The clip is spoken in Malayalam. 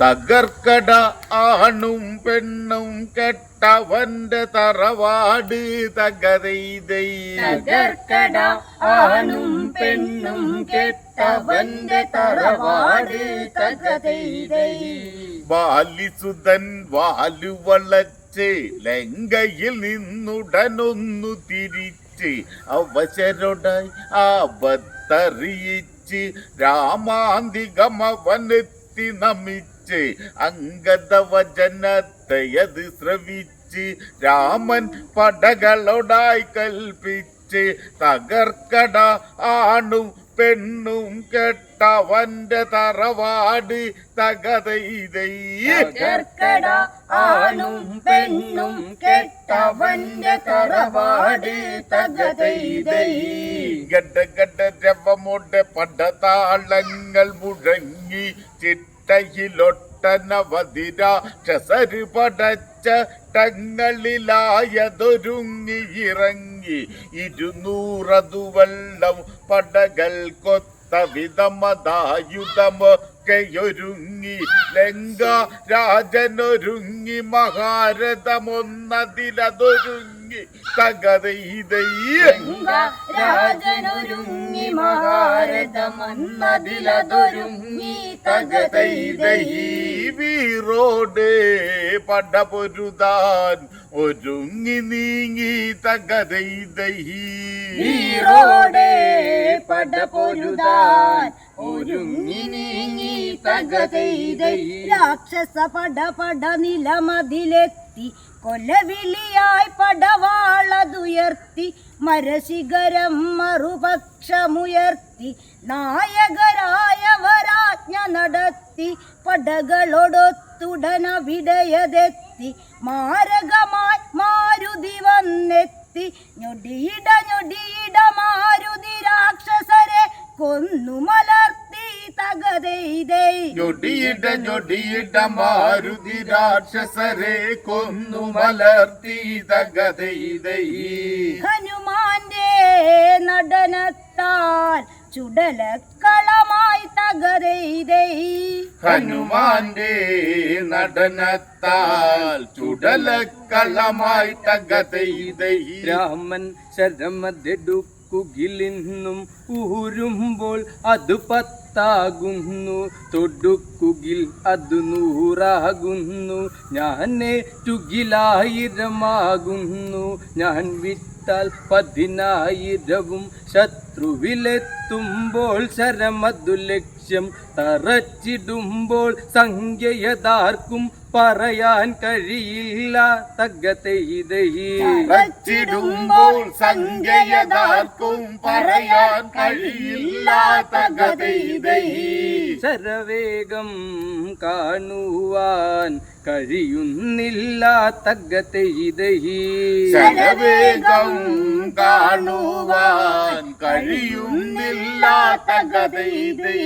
തകർക്കട ആണും പെണ്ണും കെട്ടവന്റെ തറവാട് തകതെയ്തൈ തകർക്കട ആണും പെണ്ണും കെട്ടവന്റെ തറവാട് തകതൈതൈ ബാലിസുതൻ വാലുവളച്ച് ലങ്കയിൽ നിന്നുടനൊന്നു തിരിച്ച് അവശരോടായി ആപത്തറിയിച്ച് രാമാന്തികമവനെത്തി നമിച്ച് അങ്കദവചനത്തെയത് ശ്രവിച്ച് രാമൻ പടകളോടായി കൽപ്പിച്ച് തകർക്കട ആണും പെണ്ണും കെട്ടവന്റെ തറവാട് തകതൈതൈ തകർക്കട ആണും പെണ്ണും കെട്ടവന്റെ തറവാട് തകതൈതൈ ഗഡ ഗഡ രവമുടെ പടതാളങ്ങൾ മുഴങ്ങി ചിട്ടയിലൊട്ടനവധി ടങ്ങളിലായതൊരുങ്ങി ഇറങ്ങി. ഇരുന്നൂറതു വെള്ളം പടകൾ കൊത്ത വിധമതായുധമൊക്കെയൊരുങ്ങി. ലങ്ക രാജനൊരുങ്ങി മഹാരഥമൊന്നതിലതൊരുങ്ങി. തകതൈതയ്യ രാജനൊരുങ്ങി മഹാരഥമന്നതിലതൊരുങ്ങി തകതൈതൈ വീറോട് പടപൊരുതാൻ ഒരുങ്ങി നീങ്ങി തകതൈതൈ പടപൊരുതാൻ ഒരുങ്ങി നീങ്ങി തകതൈതൈ രാക്ഷസ പട പട നിലമതിലെത്തി കൊലവിളിയായി പടവാളതുയർത്തി മരശിഖരം മറുപക്ഷമുയർത്തി നായകരായവരാജ്ഞ നടത്തി. പടകളോടൊത്തുടനവിടയതെത്തി. മാരകമായി മാരുതി വന്നെത്തി. ഞൊടിയിട ഞൊടിയിട മാരുതി രാക്ഷസരെ കൊന്നു മലർത്തി തകതെയ്തൈ. ഞൊടിയിട ഞൊടിയിട മാരുതി രാക്ഷസരെ കൊന്നു മലർത്തി തകതൈതൈ ഹനുമാന്റെ ചുടലക്കളമായി തകരെയ്തൈ ഹനുമാന്റെ നടനത്താൽ ചുടലക്കളമായി തകതൈതൈ രാമൻ ശരമതെടുക്കുകിലിന്നും ഊരുമ്പോൾ അത് പത്താകുന്നു. തൊടുക്കുകിൽ അത് നൂറാകുന്നു. ഞാനേറ്റുകിലായിരമാകുന്നു ഞാൻ വിട്ടാൽ പതിനായിരവും ശത്രുവിലെത്തുമ്പോൾ ശരമതു ലക്ഷ്യം തറച്ചിടുമ്പോൾ സംഖ്യയതാർക്കും പറയാൻ കഴിയില്ല തകതെയ്തൈ വച്ചിടുമ്പോൾ സംഖ്യയതാർക്കും പറയാൻ കഴിയില്ല ഗതൈതൈ ശരവേഗം കാണുവാൻ കഴിയുന്നില്ല തകതെയ്തൈ ശരവേഗം കാണുവാൻ കഴിയുന്നില്ലാത്ത ഗതൈതൈ